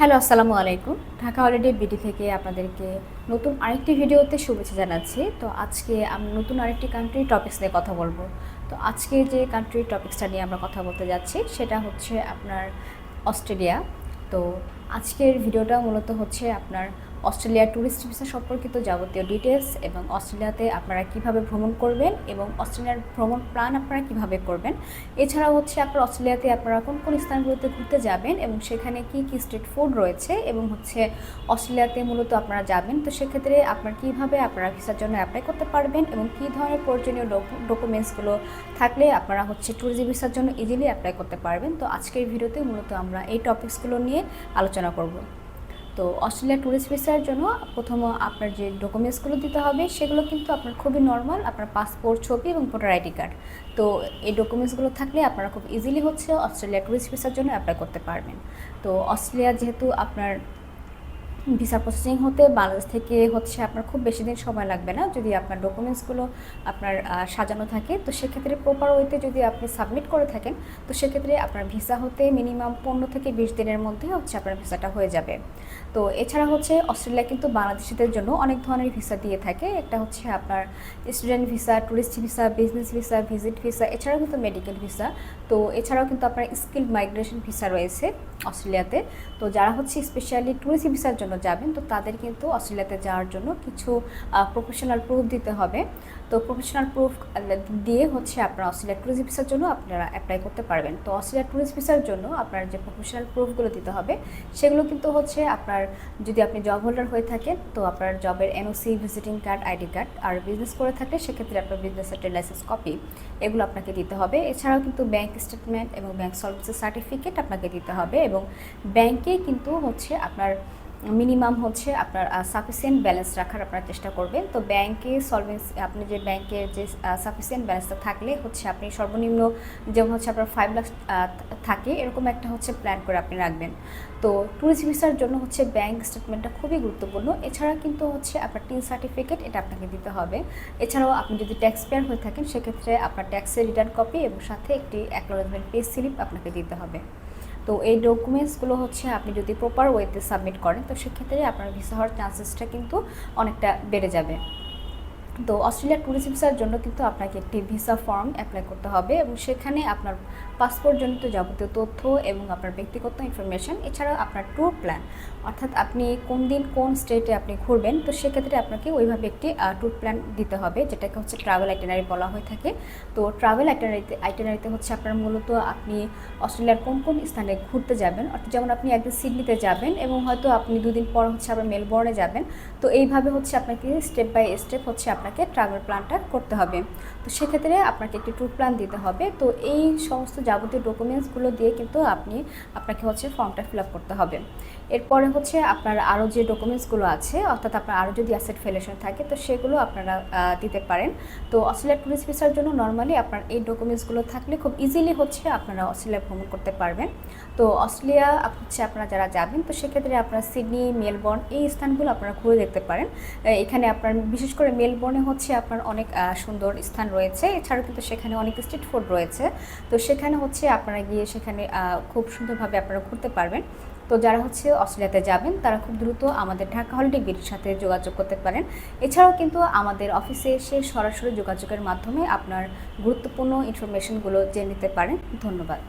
Hello, আসসালামু আলাইকুম। Dhaka holiday BD থেকে আপনাদেরকে নতুন আরেকটি ভিডিওতে শুভেচ্ছা জানাচ্ছি। তো আজকে আমরা নতুন আরেকটি কান্ট্রি টপিক্স নিয়ে কথা বলব। তো আজকে যে কান্ট্রি টপিক্সটা নিয়ে আমরা কথা বলতে যাচ্ছি, সেটা হচ্ছে আপনার অস্ট্রেলিয়া। তো আজকের ভিডিওটা মূলত হচ্ছে আপনার অস্ট্রেলিয়ার ট্যুরিস্ট ভিসা সম্পর্কিত যাবতীয় ডিটেলস এবং অস্ট্রেলিয়াতে আপনারা কীভাবে ভ্রমণ করবেন এবং অস্ট্রেলিয়ার ভ্রমণ প্ল্যান আপনারা কীভাবে করবেন। এছাড়াও হচ্ছে আপনার অস্ট্রেলিয়াতে আপনারা কোন কোন স্থানগুলোতে ঘুরতে যাবেন এবং সেখানে কি কি স্ট্রিট ফুড রয়েছে এবং হচ্ছে অস্ট্রেলিয়াতে মূলত আপনারা যাবেন। তো সেক্ষেত্রে আপনার কীভাবে আপনারা ভিসার জন্য অ্যাপ্লাই করতে পারবেন এবং কী ধরনের প্রয়োজনীয় ডকুমেন্টসগুলো থাকলে আপনারা হচ্ছে ট্যুরিজম ভিসার জন্য ইজিলি অ্যাপ্লাই করতে পারবেন। তো আজকের ভিডিওতে মূলত আমরা এই টপিকসগুলো নিয়ে আলোচনা করব। তো অস্ট্রেলিয়া ট্যুরিস্ট ভিসার জন্য প্রথম আপনার যে ডকুমেন্টসগুলো দিতে হবে, সেগুলো কিন্তু আপনার খুবই নর্মাল আপনার পাসপোর্ট ছবি এবং ভোটার আইডি কার্ড তো এই ডকুমেন্টসগুলো থাকলে আপনারা খুব ইজিলি হচ্ছে অস্ট্রেলিয়া ট্যুরিস্ট ভিসার জন্য অ্যাপ্লাই করতে পারবেন। তো অস্ট্রেলিয়া যেহেতু আপনার ভিসা প্রসেসিং হতে বাংলাদেশ থেকে হচ্ছে আপনার খুব বেশি দিন সময় লাগবে না যদি আপনার ডকুমেন্টসগুলো আপনার সাজানো থাকে। তো সেক্ষেত্রে প্রপার ওয়েতে যদি আপনি সাবমিট করে থাকেন, তো সেক্ষেত্রে আপনার ভিসা হতে মিনিমাম পনেরো থেকে বিশ দিনের মধ্যে হচ্ছে আপনার ভিসাটা হয়ে যাবে। তো এছাড়া হচ্ছে অস্ট্রেলিয়া কিন্তু বাংলাদেশিদের জন্য অনেক ধরনের ভিসা দিয়ে থাকে। একটা হচ্ছে আপনার student visa tourist visa business visa visit visa এছাড়াও কিন্তু মেডিকেল ভিসা তো এছাড়াও কিন্তু আপনার স্কিল মাইগ্রেশন ভিসা রয়েছে অস্ট্রেলিয়াতে। তো যারা হচ্ছে স্পেশালি ট্যুরিস্ট ভিসার জন্য যাবেন, তো তাদের কিন্তু অস্ট্রেলিয়াতে যাওয়ার জন্য কিছু প্রফেশনাল প্রুফ দিতে হবে। তো প্রফেশনাল প্রুফ দিয়ে হচ্ছে আপনার অস্ট্রেলিয়া ট্যুরিস্ট ভিসার জন্য আপনারা অ্যাপ্লাই করতে পারবেন। তো অস্ট্রেলিয়া ট্যুরিস্ট ভিসার জন্য আপনার যে প্রফেশনাল প্রুফগুলো দিতে হবে, সেগুলো কিন্তু হচ্ছে আপনার, যদি আপনি জব হোল্ডার হয়ে থাকেন, তো আপনার জবের NOC visiting card ID card আর বিজনেস করে থাকলে সেক্ষেত্রে আপনার বিজনেস বিজনেসের লাইসেন্স কপি এগুলো আপনাকে দিতে হবে। এছাড়াও কিন্তু ব্যাংক স্টেটমেন্ট এবং ব্যাংক সলভেন্সি সার্টিফিকেট আপনাকে দিতে হবে এবং ব্যাংকে কিন্তু হচ্ছে আপনার মিনিমাম হচ্ছে আপনার সাফিসিয়েন্ট ব্যালেন্স রাখার আপনার চেষ্টা করবেন। তো ব্যাংকে সলভেন্স আপনি যে ব্যাংকের যে সাফিসিয়েন্ট ব্যালেন্সটা থাকলে হচ্ছে আপনি সর্বনিম্ন যেমন হচ্ছে আপনার ফাইভ লাখ থাকে, এরকম একটা হচ্ছে প্ল্যান করে আপনি রাখবেন। তো ট্যুরিস্ট ভিসার জন্য হচ্ছে ব্যাংক স্টেটমেন্টটা খুবই গুরুত্বপূর্ণ। এছাড়া কিন্তু হচ্ছে আপনার টিন সার্টিফিকেট এটা আপনাকে দিতে হবে। এছাড়াও আপনি যদি ট্যাক্স পেয়ার হয়ে থাকেন, সেক্ষেত্রে আপনার ট্যাক্সের রিটার্ন কপি এবং সাথে একটি অ্যাকনোলেজমেন্ট পে স্লিপ আপনাকে দিতে হবে। তো এই ডকুমেন্টসগুলো হচ্ছে আপনি যদি প্রপার ওয়েতে সাবমিট করেন, তো সেক্ষেত্রে আপনার ভিসা হওয়ার চান্সেসটা কিন্তু অনেকটা বেড়ে যাবে। তো অস্ট্রেলিয়ার ট্যুরিস্ট ভিসার জন্য কিন্তু আপনাকে একটি ভিসা ফর্ম অ্যাপ্লাই করতে হবে এবং সেখানে আপনার পাসপোর্ট জনিত যাবতীয় তথ্য এবং আপনার ব্যক্তিগত ইনফরমেশন এছাড়াও আপনার ট্যুর প্ল্যান অর্থাৎ আপনি কোন দিন কোন স্টেটে আপনি ঘুরবেন, তো সেক্ষেত্রে আপনাকে ওইভাবে একটি ট্যুর প্ল্যান দিতে হবে, যেটাকে হচ্ছে ট্রাভেল আইটেনারি বলা হয়ে থাকে। তো ট্রাভেল আইটেনারিতে আইটেনারিতে হচ্ছে আপনার মূলত আপনি অস্ট্রেলিয়ার কোন কোন স্থানে ঘুরতে যাবেন, অর্থাৎ যেমন আপনি একদিন সিডনিতে যাবেন এবং হয়তো আপনি দুদিন পর হচ্ছে আবার মেলবোর্নে যাবেন, তো এইভাবে হচ্ছে আপনাকে স্টেপ বাই স্টেপ হচ্ছে আপনাকে ট্রাভেল প্ল্যানটা করতে হবে। তো সেক্ষেত্রে আপনাকে একটি ট্যুর প্ল্যান দিতে হবে। তো এই সমস্ত যাবতীয় ডকুমেন্টসগুলো দিয়ে কিন্তু আপনি আপনাকে হচ্ছে ফর্মটা ফিল আপ করতে হবে। এরপরে হচ্ছে আপনার আরও যে ডকুমেন্টসগুলো আছে, অর্থাৎ আপনার আরও যদি অ্যাসেট ফেলেশন থাকে, তো সেগুলো আপনারা দিতে পারেন। তো অস্ট্রেলিয়া ট্যুরিস্ট ভিসার জন্য নর্মালি আপনার এই ডকুমেন্টসগুলো থাকলে খুব ইজিলি হচ্ছে আপনারা অস্ট্রেলিয়া ভ্রমণ করতে পারবেন। তো অস্ট্রেলিয়া হচ্ছে আপনারা যারা যাবেন, তো সেক্ষেত্রে আপনার সিডনি, মেলবোর্ন এই স্থানগুলো আপনারা ঘুরে দেখতে পারেন। এখানে আপনার বিশেষ করে মেলবোর্নে হচ্ছে আপনার অনেক সুন্দর স্থান রয়েছে। এছাড়াও কিন্তু সেখানে অনেক স্ট্রিট ফুড রয়েছে। তো সেখানে হচ্ছে আপনারা গিয়ে সেখানে খুব সুন্দরভাবে আপনারা ঘুরতে পারবেন। তো যারা হচ্ছে অস্ট্রেলিয়াতে যাবেন, তারা খুব দ্রুত আমাদের ঢাকা হলিডে বিডির সাথে যোগাযোগ করতে পারেন। এছাড়াও কিন্তু আমাদের অফিসে এসে সরাসরি যোগাযোগের মাধ্যমে আপনার গুরুত্বপূর্ণ ইনফরমেশনগুলো জেনে নিতে পারেন। ধন্যবাদ।